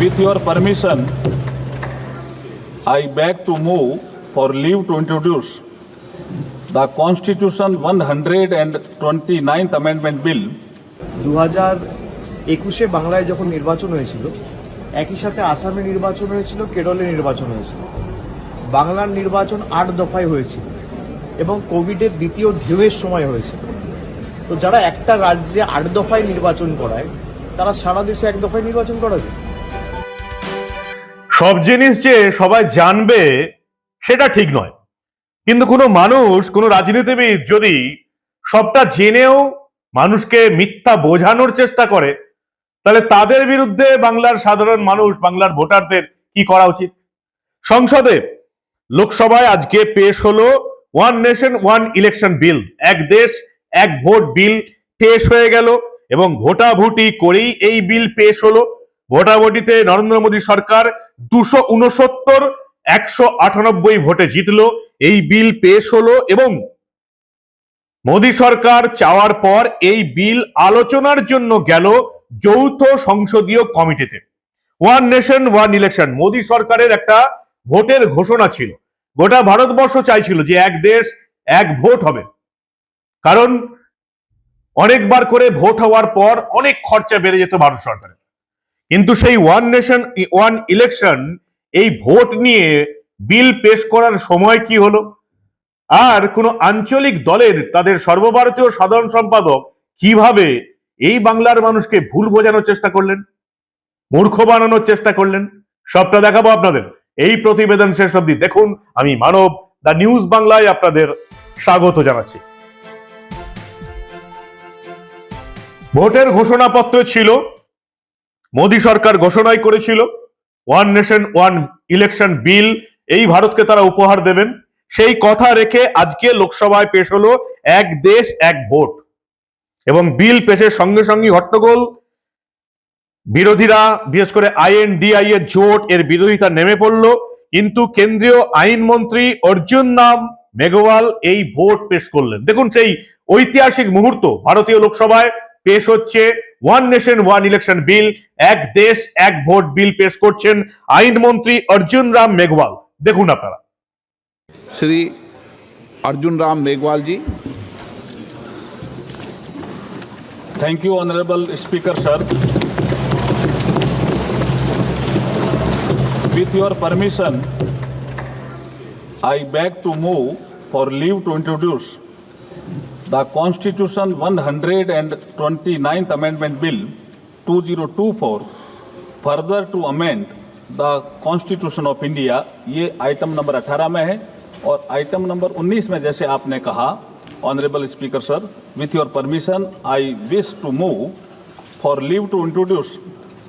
With your permission, I beg to move for leave to introduce the Constitution 129th Amendment Bill. দু হাজার একুশে বাংলায় যখন নির্বাচন হয়েছিল একই সাথে আসামে নির্বাচন হয়েছিল কেরলে নির্বাচন হয়েছিল। বাংলার নির্বাচন আট দফায় হয়েছিল এবং কোভিডের দ্বিতীয় ঢেউয়ের সময় হয়েছিল। তো যারা একটা রাজ্যে আট দফায় নির্বাচন করায় তারা সারা দেশে এক দফায় নির্বাচন করাবে? সব জিনিস যে সবাই জানবে, সেটা ঠিক নয়। কিন্তু কোনো মানুষ, কোনো রাজনীতিবিদ যদি সবটা জেনেও মানুষকে মিথ্যা বোঝানোর চেষ্টা করে, তাহলে তাদের বিরুদ্ধে বাংলার সাধারণ মানুষ, বাংলার ভোটারদের কি করা উচিত? সংসদে লোকসভায় আজকে পেশ হলো one nation, one election bill. এক দেশ, এক ভোট বিল পেশ হয়ে গেল এবং ভোটাভুটি করেই এই বিল পেশ হলো। ভোটাভুটিতে নরেন্দ্র মোদী সরকার দুশো উনসত্তর একশো আটানব্বই ভোটে জিতলো। এই বিল পেশ হলো এবং মোদী সরকার চাওয়ার পর এই বিল আলোচনার জন্য গেল যৌথ সংসদীয় কমিটিতে। One nation, one election. Modi সরকারের একটা ভোটের ঘোষণা ছিল। গোটা ভারতবর্ষ চাইছিল যে এক দেশ, এক ভোট হবে। কারণ অনেকবার করে ভোট হওয়ার পর অনেক খরচা বেড়ে যেত ভারত সরকারের। কিন্তু সেই ওয়ান নেশন ওয়ান ইলেকশন এই ভোট নিয়ে বিল পেশ করার সময় কি হলো? আর কোন আঞ্চলিক দলের তাদের সর্বভারতীয় সাধারণ সম্পাদক কীভাবে এই বাংলার মানুষকে ভুল বোঝানোর চেষ্টা করলেন? মূর্খ বানানোর চেষ্টা করলেন? সবটা দেখাবো আপনাদের। এই প্রতিবেদন শেষ অবধি দেখুন। আমি মানব, দ্য নিউজ বাংলায় আপনাদের স্বাগত জানাচ্ছি। ভোটের ঘোষণাপত্র ছিল মোদী সরকার ঘোষণাই করেছিল one nation one election bill এই ভারতকে তারা উপহার দেবেন। সেই কথা রেখে আজকে লোকসভায় পেশ হলো এক দেশ, এক ভোট। এবং বিল পেশের সঙ্গে সঙ্গে হট্টগোল। বিরোধীরা, বিশেষ করে আইএনডিআই এর জোট, এর বিরোধিতা নেমে পড়ল। কিন্তু কেন্দ্রীয় আইনমন্ত্রী অর্জুন নাম মেঘওয়াল এই ভোট পেশ করলেন। দেখুন সেই ঐতিহাসিক মুহূর্ত ভারতীয় লোকসভায় পেশ হচ্ছে one nation one election bill এক দেশ এক ভোট বিল পেশ করছেন আইনমন্ত্রী অর্জুন রাম মেঘওয়াল দেখুন আপনারা श्री अर्जुन राम मेघवाल जी Thank you, Honorable Speaker, sir. With your permission, I beg to move for leave to introduce the Constitution 129th Amendment Bill 2024 further to amend the Constitution of India. ये item number 18 में है और item number 19 में जैसे आपने कहा honourable speaker sir with your permission I wish to move for leave to introduce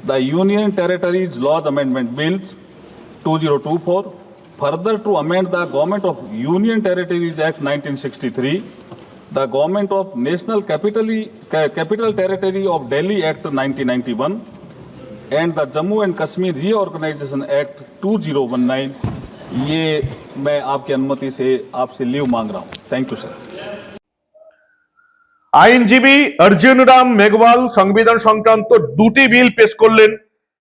the union territories laws amendment bill 2024 further to amend the government of union territories act 1963 the government of national capitally, Ca- capital territory of delhi act 1991 and the Jammu and Kashmir reorganisation act 2019 ये मैं आपकी अनुमति से आपसे leave मांग रहा हूँ thank you sir আইনজীবী অর্জুন রাম মেঘওয়াল সংবিধান সংক্রান্ত দুটি বিল পেশ করলেন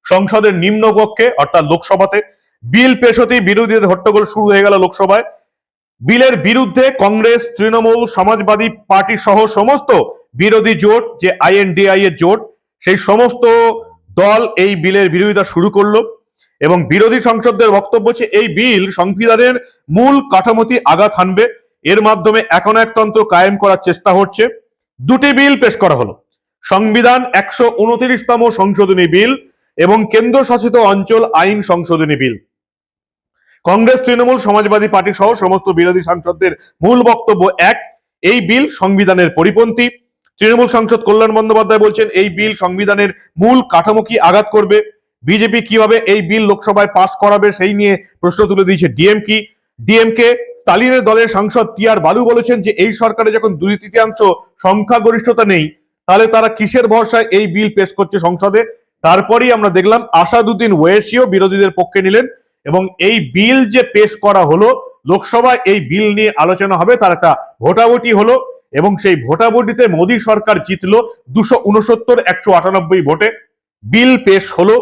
সংসদের নিম্নকক্ষে অর্থাৎ লোকসভাতে বিল পেশ হতেই বিরোধীদের হট্টগোল শুরু হয়ে গেল লোকসভায় বিলের বিরুদ্ধে কংগ্রেস, তৃণমূল, সমাজবাদী পার্টি সহ সমস্ত বিরোধী জোট, যে আইএনডিআই এর জোট, সেই সমস্ত দল এই বিলের বিরোধিতা শুরু করল এবং বিরোধী সংসদদের বক্তব্য হচ্ছে, এই বিল সংবিধানের মূল কাঠামোতে আঘাত হানবে। এর মাধ্যমে এখন একতন্ত্র কায়েম করার চেষ্টা হচ্ছে। দুটি বিল পেশ করা হলো। সংবিধান একশো উনত্রিশতম সংশোধনী বিল এবং কেন্দ্র শাসিত অঞ্চল আইন সংশোধনী bill. Congress, Trinamool, Samajwadi party সহ সমস্ত বিরোধী সাংসদদের মূল বক্তব্য এক, এই বিল সংবিধানের পরিপন্থী। তৃণমূল সাংসদ কল্যাণ বন্দ্যোপাধ্যায় বলছেন, এই বিল সংবিধানের মূল কাঠামোকে আঘাত করবে? বিজেপি কীভাবে এই বিল লোকসভায় পাশ করাবে সেই নিয়ে প্রশ্ন তুলে দিয়েছে ডিএম ডিএমকি ডিএমকে স্টালিনের দলের সাংসদ টি আর বালু বলেছেন যে, এই সরকারে যখন দুই তৃতীয়াংশ সংখ্যাগরিষ্ঠতা নেই, তাহলে তারা কিসের ভরসায় এই বিল পেশ করছে সংসদে? তারপরেই আমরা দেখলাম আসাদুদ্দিন ওয়েসিও বিরোধীদের পক্ষে নিলেন। এবং এই বিল যে পেশ করা হলো, লোকসভায় এই বিল নিয়ে আলোচনা হবে, তার একটা ভোটাভুটি হলো এবং সেই ভোটাভুটিতে মোদী সরকার জিতলো দুশো উনসত্তর, একশো আটানব্বই ভোটে। বিল পেশ হলো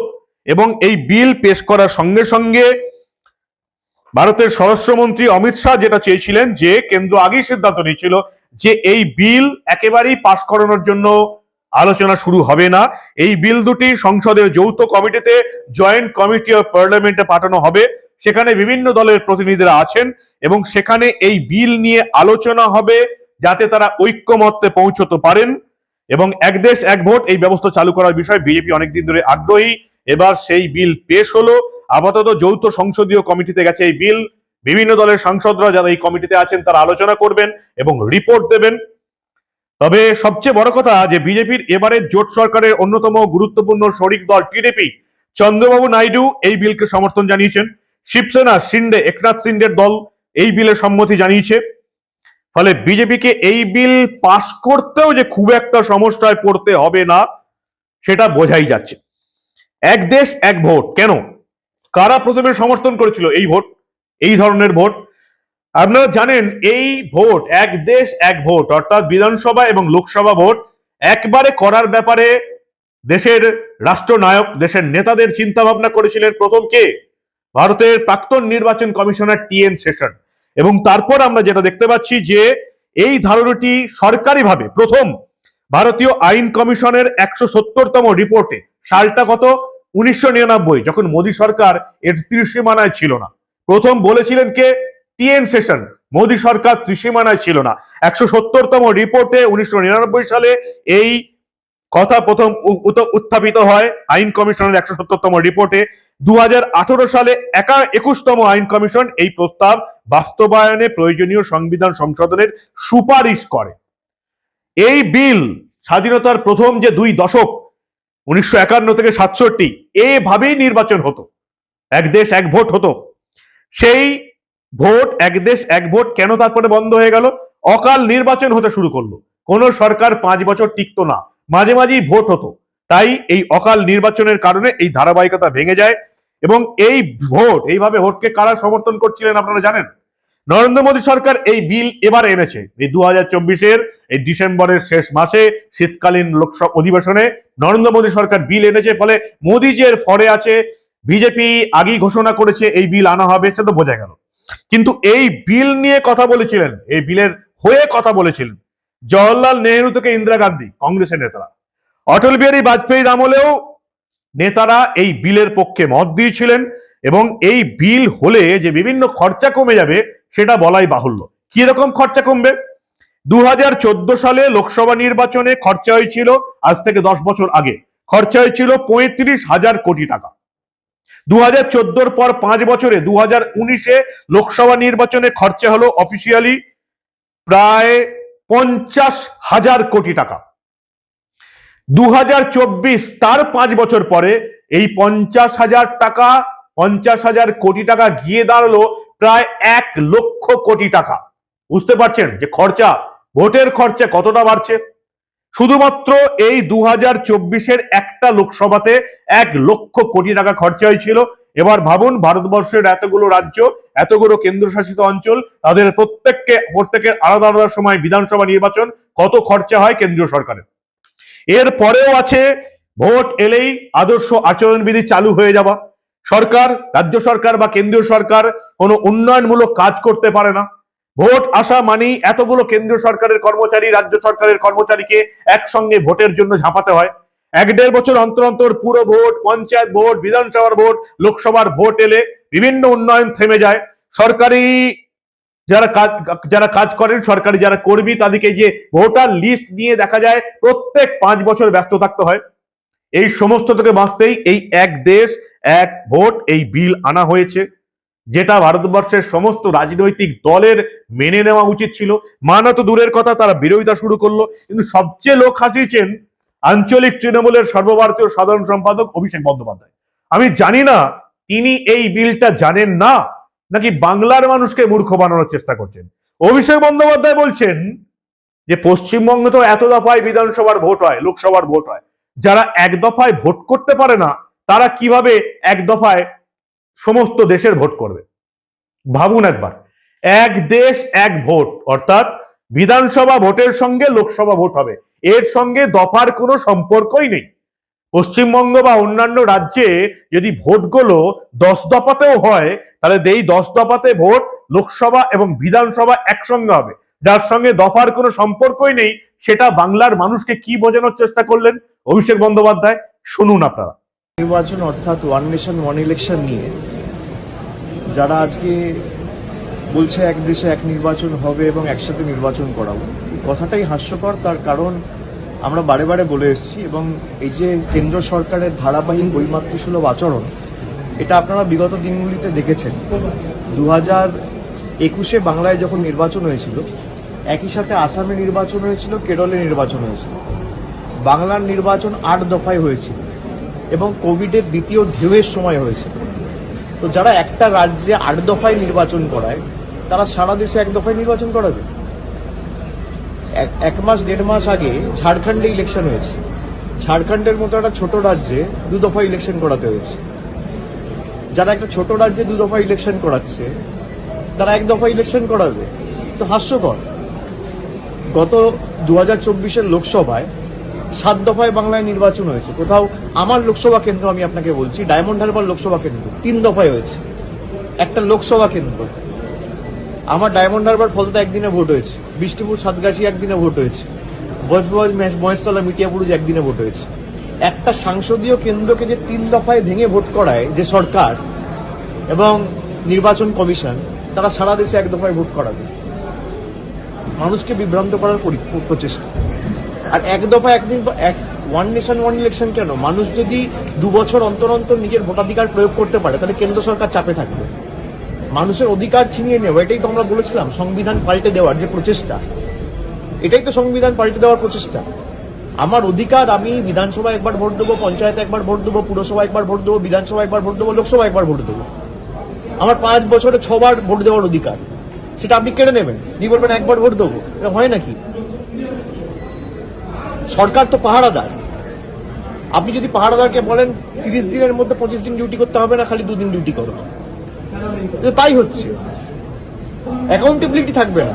এবং এই বিল পেশ করার সঙ্গে সঙ্গে ভারতের স্বরাষ্ট্রমন্ত্রী অমিত শাহ যেটা চেয়েছিলেন যে, কেন্দ্র আগেই সিদ্ধান্ত নিয়েছিল যে, এই বিল একেবারেই পাশ করানোর জন্য আলোচনা শুরু হবে না। এই বিল দুটি সংসদের যৌথ কমিটিতে জয়েন্ট কমিটি অফ পার্লামেন্টে পাঠানো হবে। সেখানে বিভিন্ন দলের প্রতিনিধিরা আছেন এবং সেখানে এই বিল নিয়ে আলোচনা হবে যাতে তারা ঐক্যমত্যে পৌঁছতে পারেন এবং এক দেশ এক ভোট এই ব্যবস্থা চালু করার বিষয়ে বিজেপি অনেকদিন ধরে আগ্রহী। এবার সেই বিল পেশ হলো। আপাতত যৌথ সংসদীয় কমিটিতে গেছে এই বিল। বিভিন্ন দলের সাংসদরা যারা এই কমিটিতে আছেন তারা আলোচনা করবেন এবং রিপোর্ট দেবেন। তবে সবচেয়ে বড় কথা যে বিজেপির এবারের জোট সরকারের অন্যতম গুরুত্বপূর্ণ শরিক দল টিডিপি চন্দ্রবাবু নাইডু এই বিলকে সমর্থন জানিয়েছেন। শিবসেনা সিন্ডে একনাথ সিন্ডের দল এই বিলে সম্মতি জানিয়েছে। ফলে বিজেপিকে এই বিল পাশ করতেও যে খুব একটা সমস্যায় পড়তে হবে না, সেটা বোঝাই যাচ্ছে। এক দেশ, এক ভোট, কেন? কারা প্রথমে সমর্থন করেছিল এই ভোট? এই ধরনের ভোট। আপনারা জানেন এই ভোট, এক দেশ, এক ভোট, অর্থাৎ বিধানসভা এবং লোকসভা ভোট একবারে করার ব্যাপারে দেশের রাষ্ট্রনায়ক, দেশের নেতাদের চিন্তা ভাবনা করেছিলেন প্রথম কে? ভারতের প্রাক্তন নির্বাচন কমিশনার টি এন সেশন। এবং তারপর আমরা যেটা দেখতে পাচ্ছি যে এই ধারণাটি সরকারিভাবে প্রথম ভারতীয় আইন কমিশনের একশো সত্তরতম রিপোর্টে, সালটা কত? উনিশশো নিরানব্বই, যখন মোদী সরকার এর ত্রিসীমানায় ছিল না। প্রথম বলেছিলেন কে? টিএন সেশন মোদী সরকার ত্রিসীমানায় ছিল না। একশো সত্তরতম রিপোর্টে উনিশশো নিরানব্বই সালে এই কথা প্রথম উত্থাপিত হয়। আইন কমিশনের একশো সত্তরতম রিপোর্টে দুহাজার আঠারো সালে একা একুশতম আইন কমিশন এই প্রস্তাব বাস্তবায়নে প্রয়োজনীয় সংবিধান সংশোধনের সুপারিশ করে। এই বিল স্বাধীনতার প্রথম যে দুই দশক, উনিশশো একান্ন থেকে সাতষট্টি, এভাবেই নির্বাচন হতো। এক দেশ, এক ভোট হতো। সেই ভোট, এক দেশ, এক ভোট, কেন তারপরে বন্ধ হয়ে গেল? অকাল নির্বাচন হতে শুরু করল। কোন সরকার পাঁচ বছর টিকতো না। মাঝে মাঝেই ভোট হতো। তাই এই অকাল নির্বাচনের কারণে এই ধারাবাহিকতা ভেঙে যায় এবং এই ভোট, এইভাবে ভোটকে কারা সমর্থন করছিলেন আপনারা জানেন? নরেন্দ্র মোদী সরকার এই বিল এবার এনেছে। এই দু হাজার এই ডিসেম্বরের শেষ মাসে, শীতকালীন লোকসভা অধিবেশনে নরেন্দ্র মোদী সরকার বিল এনেছে। ফলে মোদী যে ফরে আছে, বিজেপি আগেই ঘোষণা করেছে, এই বিল আনা হবে, সে তো বোঝা গেল। কিন্তু এই বিল নিয়ে কথা বলেছিলেন, এই বিলের হয়ে কথা বলেছিলেন জওয়াহরলাল নেহরু থেকে ইন্দিরা গান্ধী, কংগ্রেসের নেতারা। অটল বিহারী বাজপেয়ীর আমলেও নেতারা এই বিলের পক্ষে মত দিয়েছিলেন এবং এই বিল হলে যে বিভিন্ন খরচা কমে যাবে সেটা বলাই বাহুল্য। কি রকম খরচা কমবে? দু হাজার চোদ্দ সালে লোকসভা নির্বাচনে খরচা হয়েছিল আজ থেকে দশ বছর আগে। খরচা হয়েছিল পঁয়ত্রিশ হাজার কোটি টাকা। দু চোদ্দোর পর পাঁচ বছরে দু হাজার উনিশে লোকসভা নির্বাচনে খরচা হলো অফিসিয়ালি প্রায় পঞ্চাশ হাজার কোটি টাকা। দু তার পাঁচ বছর পরে এই পঞ্চাশ হাজার টাকা, পঞ্চাশ হাজার কোটি টাকা গিয়ে দাঁড়াল প্রায় এক লক্ষ কোটি টাকা। বুঝতে পারছেন যে খরচা, ভোটের খরচা কতটা বাড়ছে? শুধুমাত্র এই দু হাজার চব্বিশের একটা লোকসভাতে এক লক্ষ কোটি টাকা খরচা হয়েছিল। এবার ভাবুন, ভারতবর্ষের এতগুলো রাজ্য, এতগুলো কেন্দ্রশাসিত অঞ্চল, তাদের প্রত্যেককে, প্রত্যেকের আলাদা আলাদা সময় বিধানসভা নির্বাচন, কত খরচা হয় কেন্দ্রীয় সরকারের? এর পরেও আছে, ভোট এলেই আদর্শ আচরণবিধি চালু হয়ে যাওয়া। সরকার, রাজ্য সরকার বা কেন্দ্রীয় সরকার কোনো উন্নয়নমূলক কাজ করতে পারে না। ভোট আসা মানেই এতগুলো কেন্দ্রীয় সরকারের কর্মচারী, রাজ্য সরকারের কর্মচারীকে একসঙ্গে ভোটের জন্য ঝাঁপাতে হয়। এক দেড় বছর অন্তর অন্তর পুরো ভোট, পঞ্চায়েত ভোট, বিধানসভার ভোট, লোকসভার ভোট এলে বিভিন্ন উন্নয়ন থেমে যায়। সরকারি যারা কাজ যারা কাজ করেন, সরকারি যারা কর্মী, তাদেরকে যে ভোটার লিস্ট নিয়ে দেখা যায়, প্রত্যেক পাঁচ বছর ব্যস্ত থাকতে হয়। এই সমস্ত থেকে বাঁচতেই এই এক দেশ, এক ভোট, এই বিল আনা হয়েছে। যেটা ভারতবর্ষের সমস্ত রাজনৈতিক দলের মেনে নেওয়া উচিত ছিল। মানা তো দূরের কথা, তারা বিরোধিতা শুরু করল। কিন্তু সবচেয়ে লোক হাসিয়েছেন আঞ্চলিক তৃণমূলের সর্বভারতীয় সাধারণ সম্পাদক অভিষেক বন্দ্যোপাধ্যায়। আমি জানি না তিনি এই বিলটা জানেন না, নাকি বাংলার মানুষকে মূর্খ বানানোর চেষ্টা করছেন। অভিষেক বন্দ্যোপাধ্যায় বলছেন যে, পশ্চিমবঙ্গে তো এত দফায় বিধানসভার ভোট হয়, লোকসভার ভোট হয়। যারা এক দফায় ভোট করতে পারে না, তারা কীভাবে এক দফায় সমস্ত দেশের ভোট করবে। ভাবুন একবার। এক দেশ, এক ভোট, অর্থাৎ বিধানসভা ভোটের সঙ্গে লোকসভা ভোট হবে। এর সঙ্গে দফার কোনো সম্পর্কই নেই। পশ্চিমবঙ্গ বা অন্যান্য রাজ্যে যদি ভোটগুলো দশ দফাতেও হয়, তাহলে এই দশ দফাতে ভোট লোকসভা এবং বিধানসভা একসঙ্গে হবে। যার সঙ্গে দফার কোনো সম্পর্কই নেই, সেটা বাংলার মানুষকে কি বোঝানোর চেষ্টা করলেন? অভিষেক বন্দ্যোপাধ্যায়, শুনুন আপনারা। নির্বাচন অর্থাৎ ওয়ান নেশন ওয়ান ইলেকশন নিয়ে যারা আজকে বলছে এক দেশে এক নির্বাচন হবে এবং একসাথে নির্বাচন করাবো কথাটাই হাস্যকর। তার কারণ আমরা বারে বারে বলে এসেছি এবং এই যে কেন্দ্র সরকারের ধারাবাহিক বৈমাতৃসুলভ আচরণ, এটা আপনারা বিগত দিনগুলিতে দেখেছেন। দু হাজার একুশে বাংলায় যখন নির্বাচন হয়েছিল, একই সাথে আসামে নির্বাচন হয়েছিল, কেরলে নির্বাচন হয়েছিল। বাংলার নির্বাচন আট দফায় হয়েছিল। এবং কোভিডের দ্বিতীয় ঢেউয়ের সময় হয়েছিল তো যারা একটা রাজ্যে আট দফায় নির্বাচন করায়, তারা সারা দেশে এক দফায় নির্বাচন করাবে? এক- মাস, দেড় মাস আগে ঝাড়খণ্ডে ইলেকশন হয়েছে। ঝাড়খণ্ডের মতো একটা ছোট রাজ্যে দু দফা ইলেকশন করাতে হয়েছে। যারা একটা ছোট রাজ্যে দু দফা ইলেকশন করাচ্ছে, তারা এক দফা ইলেকশন করাবে। তো হাস্যকর। গত দু হাজার চব্বিশের লোকসভায় সাত দফায় বাংলায় নির্বাচন হয়েছে। কোথাও আমার লোকসভা কেন্দ্র আমি আপনাকে বলছি, ডায়মন্ড হারবার লোকসভা কেন্দ্র, তিন দফায় হয়েছে। একটা লোকসভা কেন্দ্র। আমার ডায়মন্ড হারবার ফলতে একদিনে ভোট হয়েছে। বিষ্ণুপুর, সাতগাছি একদিনে ভোট হয়েছে। বজবজ মহেশতলা মিটিয়াপুরুজ একদিনে ভোট হয়েছে। একটা সাংসদীয় কেন্দ্রকে যে তিন দফায় ভেঙে ভোট করায় যে সরকার এবং নির্বাচন কমিশন, তারা সারা দেশে এক দফায় ভোট করাবে। মানুষকে বিভ্রান্ত করার পরি- প্রচেষ্টা। আর এক দফা একদিন এক ওয়ান নেশন ওয়ান ইলেকশন কেন? মানুষ যদি দু বছর অন্তর অন্তর নিজের ভোটাধিকার প্রয়োগ করতে পারে, তাহলে কেন্দ্র সরকার চাপে থাকবে। মানুষের অধিকার ছিনিয়ে নেওয়া, এটাই তো আমরা বলেছিলাম, সংবিধান পাল্টে দেওয়ার যে প্রচেষ্টা। এটাই তো সংবিধান পাল্টে দেওয়ার প্রচেষ্টা। আমার অধিকার আমি বিধানসভা একবার ভোট দেবো, পঞ্চায়েত একবার ভোট দেবো পুরসভা একবার ভোট দেবো বিধানসভা একবার ভোট দেবো লোকসভা একবার ভোট দেবো। আমার পাঁচ বছরে ছবার ভোট দেওয়ার অধিকার। সেটা আপনি কেড়ে নেবেন। দিয়ে বলবেন, একবার ভোট দেবো? এটা হয় নাকি? সরকার তো পাহারাদার। আপনি যদি পাহারাদারকে বলেন, তিরিশ দিনের মধ্যে পঁচিশ দিন ডিউটি করতে হবে না, খালি দুদিন ডিউটি করো। তাই হচ্ছে। অ্যাকাউন্টেবিলিটি থাকবে না।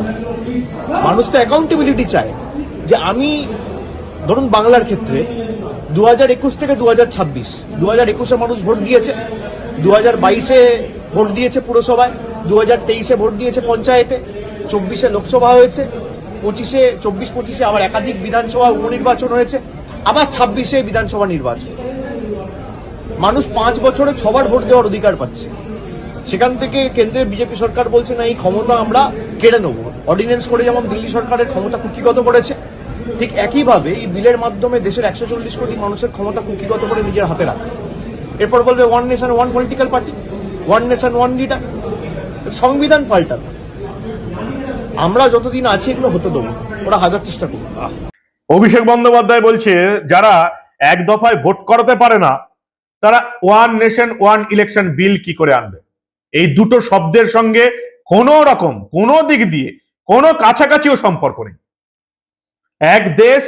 মানুষ তো অ্যাকাউন্টেবিলিটি চায়। যে আমি, ধরুন বাংলার ক্ষেত্রে দু হাজার একুশ থেকে দু হাজার ছাব্বিশ দু হাজার একুশে মানুষ ভোট দিয়েছে দু হাজার বাইশে ভোট দিয়েছে পুরসভায় দু হাজার তেইশে ভোট দিয়েছে পঞ্চায়েতে, চব্বিশে লোকসভা হয়েছে পঁচিশে, চব্বিশ পঁচিশে আবার একাধিক বিধানসভা উপনির্বাচন হয়েছে, আবার ছাব্বিশে বিধানসভা নির্বাচন। মানুষ পাঁচ বছরে ছবার ভোট দেওয়ার অধিকার পাচ্ছে। সেখান থেকে কেন্দ্রের বিজেপি সরকার বলছে, না, এই ক্ষমতা আমরা কেড়ে নেব। অর্ডিন্যান্স করে যেমন দিল্লি সরকারের ক্ষমতা কুক্ষিগত করেছে, ঠিক একইভাবে এই বিলের মাধ্যমে দেশের একশো চল্লিশ কোটি মানুষের ক্ষমতা কুক্ষিগত করে নিজের হাতে রাখে। এরপর বলবে one nation one political party one nation one leader সংবিধান পাল্টাবে। আমরা যতদিন আছি এগুলো হতে দেবো। ওরা হাজার চেষ্টা করবে অভিষেক বন্দ্যোপাধ্যায় বলছে, যারা এক দফায় ভোট করাতে পারে না, তারা one nation, one election bill কি করে আনবে? এই দুটো শব্দের সঙ্গে কোনো রকম, কোনো দিক দিয়ে, কোনো কাছাকাছিও সম্পর্ক নেই। এক দেশ,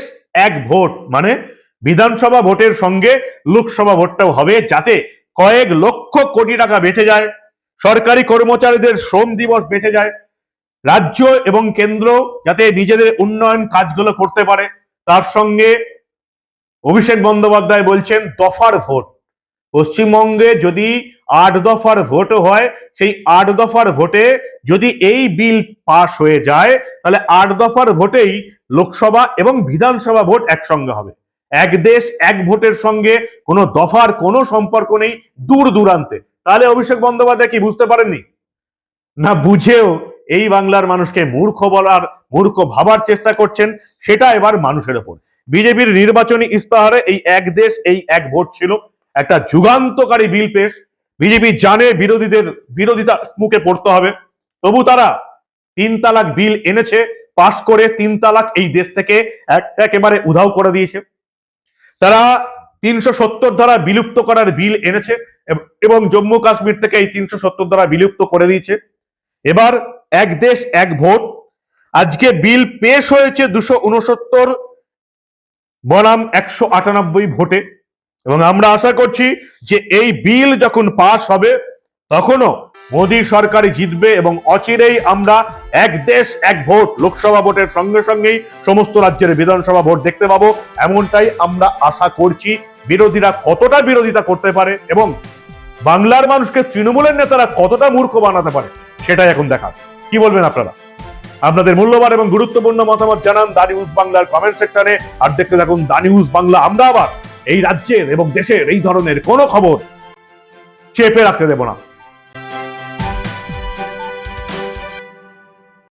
এক ভোট মানে বিধানসভা ভোটের সঙ্গে লোকসভা ভোটটাও হবে, যাতে কয়েক লক্ষ কোটি টাকা বেঁচে যায়, সরকারি কর্মচারীদের শ্রম দিবস বেঁচে যায় রাজ্য এবং কেন্দ্র যাতে নিজেদের উন্নয়ন কাজগুলো করতে পারে, তার সঙ্গে অভিষেক বন্দ্যোপাধ্যায় বলছেন দফার ভোট। পশ্চিমবঙ্গে যদি আট দফার ভোটও হয়, সেই আট দফার ভোটে যদি এই বিল পাশ হয়ে যায়, তাহলে আট দফার ভোটেই লোকসভা এবং বিধানসভা ভোট একসঙ্গে হবে। এক দেশ এক ভোটের সঙ্গে কোনো দফার কোনো সম্পর্ক নেই দূর দূরান্তে। তাহলে অভিষেক বন্দ্যোপাধ্যায় কি বুঝতে পারেননি? না বুঝেও এই বাংলার মানুষকে মূর্খ বলার, মূর্খ ভাবার চেষ্টা করছেন, সেটা এবার মানুষের ওপর। বিজেপির নির্বাচনী ইস্তাহারে এই এক দেশ, এই এক ভোট ছিল। একটা যুগান্তকারী বিল পেশ। বিজেপি জানে বিরোধীদের, বিরোধিতা মুখে পড়তে হবে। তবু তারা তিন তালাক বিল এনেছে, পাশ করে তিন তালাক এই দেশ থেকে এক- একেবারে উধাও করে দিয়েছে। তারা তিনশো সত্তর ধারা বিলুপ্ত করার বিল এনেছে, এবং জম্মু কাশ্মীর থেকে এই তিনশো সত্তর ধারা বিলুপ্ত করে দিয়েছে। এবার এক দেশ, এক ভোট। আজকে বিল পেশ হয়েছে দুশো উনসত্তর বনাম একশো আটানব্বই ভোটে। এবং আমরা আশা করছি যে এই বিল যখন পাশ হবে, তখনও মোদী সরকারই জিতবে এবং অচিরেই আমরা এক দেশ, এক ভোট, লোকসভা ভোটের সঙ্গে সঙ্গেই সমস্ত রাজ্যের বিধানসভা ভোট দেখতে পাবো। এমনটাই আমরা আশা করছি। বিরোধীরা কতটা বিরোধিতা করতে পারে এবং বাংলার মানুষকে তৃণমূলের নেতারা কতটা মূর্খ বানাতে পারে? সেটাই এখন দেখা। কি বলবেন আপনারা? আপনাদের মূল্যবান এবং গুরুত্বপূর্ণ মতামত জানান দা নিউজ বাংলার কমেন্ট সেকশনে আর দেখতে থাকুন দা নিউজ বাংলা। আমরা আবার এই রাজ্যের এবং দেশের এই ধরনের কোনো খবর চেপে রাখতে দেব না।